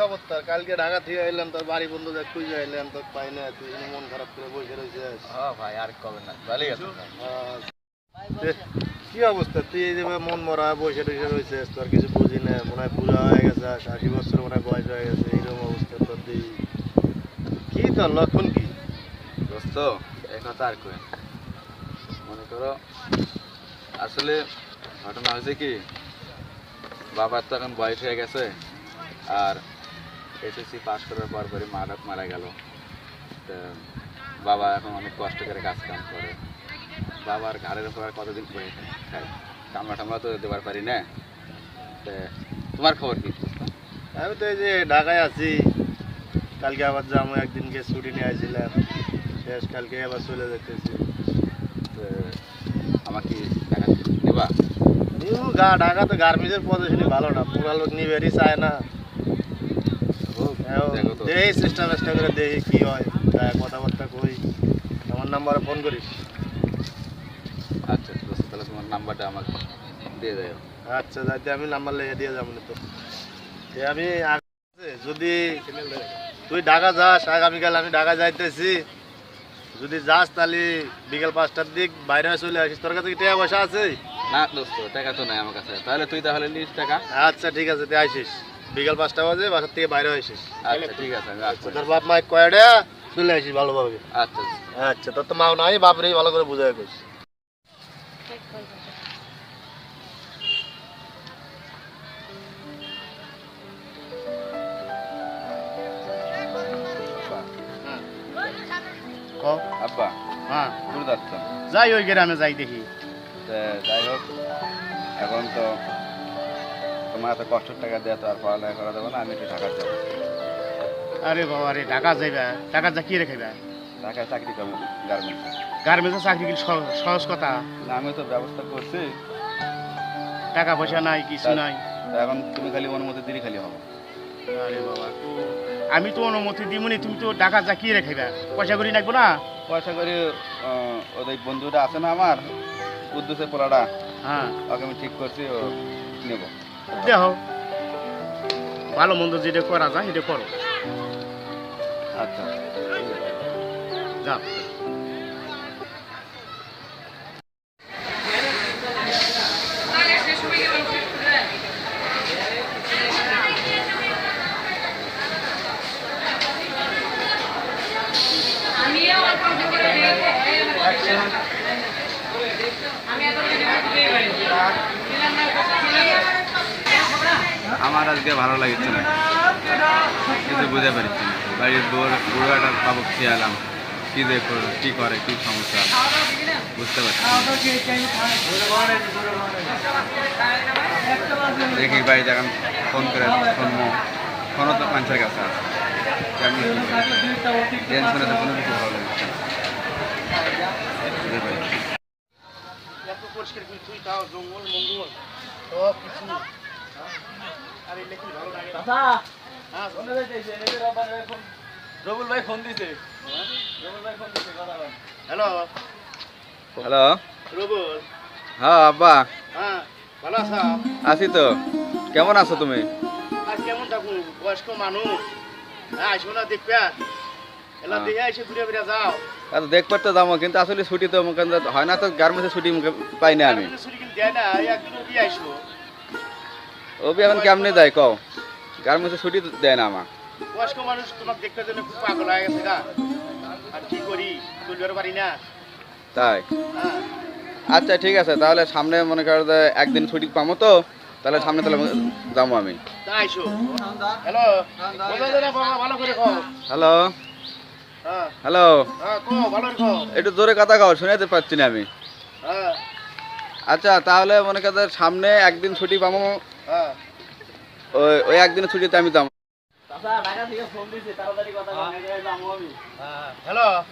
খবর তোর কালকে ঢাকা থেকে এলাম তোর বাড়ি বন্ধু দেখ খুঁজে এলাম তোর পাই না তুই মন খারাপ করে বসে রয়েছিস হ্যাঁ ভাই আর কবে না ভালোই আছে কি অবস্থা? তুই এই যে মন মরা বসে টসে রয়েছিস তোর কিছু বুঝি না মনে হয় পূজা হয়ে গেছে আশি বছর মনে হয় বয়স হয়ে গেছে এইরকম অবস্থা তোর তুই কি তোর লক্ষণ কি? দোস্ত এই কথা আর কই মনে করো আসলে ঘটনা হয়েছে কি বাবার তো এখন বয়স হয়ে গেছে আর এসএসসি পাস করার পর পরই মা মারা গেল। তো বাবা এখন অনেক কষ্ট করে কাজ কাম করে। বাবার ঘাড়ের উপর আর কতদিন বয়ে খায় কামড়া টামড়া তো দেবার পারি না। তো তোমার খবর কি? আমি তো এই যে ঢাকায় আছি কালকে আবার যাব একদিনকে ছুটি নিয়ে আসছিলাম। শেষ কালকে আবার চলে যেতেছি। তো আমার কি টাকা দেবা? গা ঢাকা তো গার্মেন্টসের পজিশনই ভালো না। পুরা লোক নিবেরই চায় না। দেখো চেষ্টা চেষ্টা করে দেখি কি হয় যায় কথাবার্তা কই। আমার নাম্বারে ফোন করিস? আচ্ছা তাহলে তোমার নাম্বারটা আমাকে দিয়ে দেয়। আচ্ছা যাইতে আমি নাম্বার দিয়ে যাব না তো। আমি যদি তুই ঢাকা যাস আগামীকাল আমি ঢাকা যাইতেছি। যদি যাস তাহলে বিকেল পাঁচটার দিক বাইরে চলে আসিস। তোর কাছে কি টাকা পয়সা আছে? না দোস্ত টাকা তো নাই আমার কাছে। তাহলে তুই তাহলে নিস টাকা। আচ্ছা ঠিক আছে তুই আইসিস। বিকেল পাঁচটা বাজে বাসার থেকে বাইরে আসিস। আচ্ছা ঠিক আছে আমি আসছি তোর বাপ মায়ের কয়টা চলে আসিস ভালোভাবে। আচ্ছা আচ্ছা। তোর তো মাও নাই বাপরে ভালো করে কও? আব্বা হ্যাঁ। দূর যাচ্ছ যাই ওই গ্রামে যাই দেখি। যাই হোক এখন তো তোমার এত কষ্টের টাকা দেওয়া তো আর পড়ালেখা করা যাবে না আমি একটু ঢাকা যাব। আরে বাবা রে ঢাকা যাইবা? ঢাকা যা কি রেখাইবা? ঢাকায় চাকরি করব গার্মেন্টসে গার্মেন্টসে চাকরি কি সহ- সহজ কথা? না আমি তো ব্যবস্থা করছি। টাকা পয়সা নাই কিছু নাই। তা এখন তুমি খালি অনুমতি দিলে খালি হবে। আরে বাবা তো আমি তো অনুমতি দিমুনি তুমি তো ঢাকা যা কি রেখাইবা? পয়সা করি রাখব না? পয়সা করে আহ, ওদের বন্ধুটা আছে না আমার উদ্দেশ্যে পোলাটা হ্যাঁ। ওকে আমি ঠিক করছি ও নেব। দেহ ভালো মন্দ যেটা করা যায় সেটা করো। আচ্ছা। যাও আমার আজকে ভালো লাগছে না। কিছু বুঝতে পারছি বাড়ির বুড়ো বুড়োটা পাবো খেয়ালাম কী করবে? কী করে? কী সমস্যা? বুঝতে পারছি দেখি বাড়িতে এখন ফোন করে শুনব। ফোনও তো মানুষের কাছে আছে। কেমনি টেনশনে পরিষ্কার করে তুই তাও জঙ্গল, মঙ্গল, সব কিছু। ভালো হ্যাঁ রবুল ভাই ফোন দিছে। হ্যালো। হ্যালো। রবুল হ্যাঁ আব্বা। হ্যাঁ ভালো আছো? আছি তো। কেমন আছো তুমি? আর কেমন থাকুন বয়স্ক মানুষ। হ্যাঁ আসব না দেখবে এলা হ্যাঁ। দেখে এসে ঘুরে ফিরে যাও। আর দেখবার তো যাব কিন্তু আসলে ছুটি তো হয় না তো গার্মেন্টসে ছুটি পাই না আমি। ছুটি কিন্তু দেয় না একদিন আসব ও বি এখন কেমনে যায় কও? গার্মেন্টসে ছুটি দেয় না আমার। বয়স্ক মানুষ তোমাকে দেখতে জন্য খুব পাগল হয়ে গেছে গা। আর কি করি? চলবার পারি না। তাই? হ্যাঁ। আচ্ছা ঠিক আছে তাহলে সামনে মনে করো যে একদিন ছুটি পাবো তো তাহলে সামনে তাহলে যাব আমি। হ্যালো। না হ্যালো। হ্যাঁ। হ্যালো। হ্যাঁ একটু জোরে কথা কও শুনাতে পাচ্ছি না আমি। আচ্ছা তাহলে মনে করো সামনে একদিন ছুটি পাবো ওই ওই একদিনের ছুটিতে আমি যাব।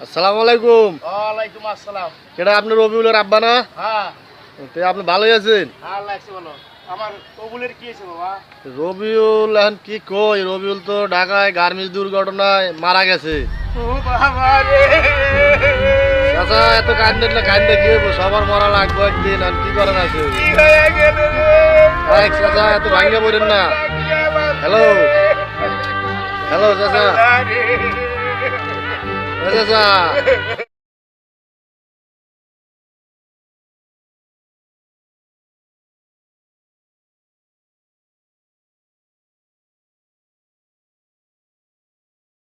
আসসালামু আলাইকুম। ওয়ালাইকুম আসসালাম। এটা আপনি রবিউলের আব্বা না? হ্যাঁ। তো আপনি ভালোই আছেন? হ্যাঁ লাগছে ভালো। আমার কবুলের কি আছে বাবা? রবিউল এখন কি কই? রবিউল তো ঢাকায় গার্মেন্টস দুর্ঘটনায় মারা গেছে। ও বাবা রে। চাচা এত কান্দে না কান্দে কি সবার মরা লাগবে একদিন আর কি করেন আছে? এই চাচা এত ভাঙ্গে বলেন না। হ্যালো হ্যালো চাচা। চাচা?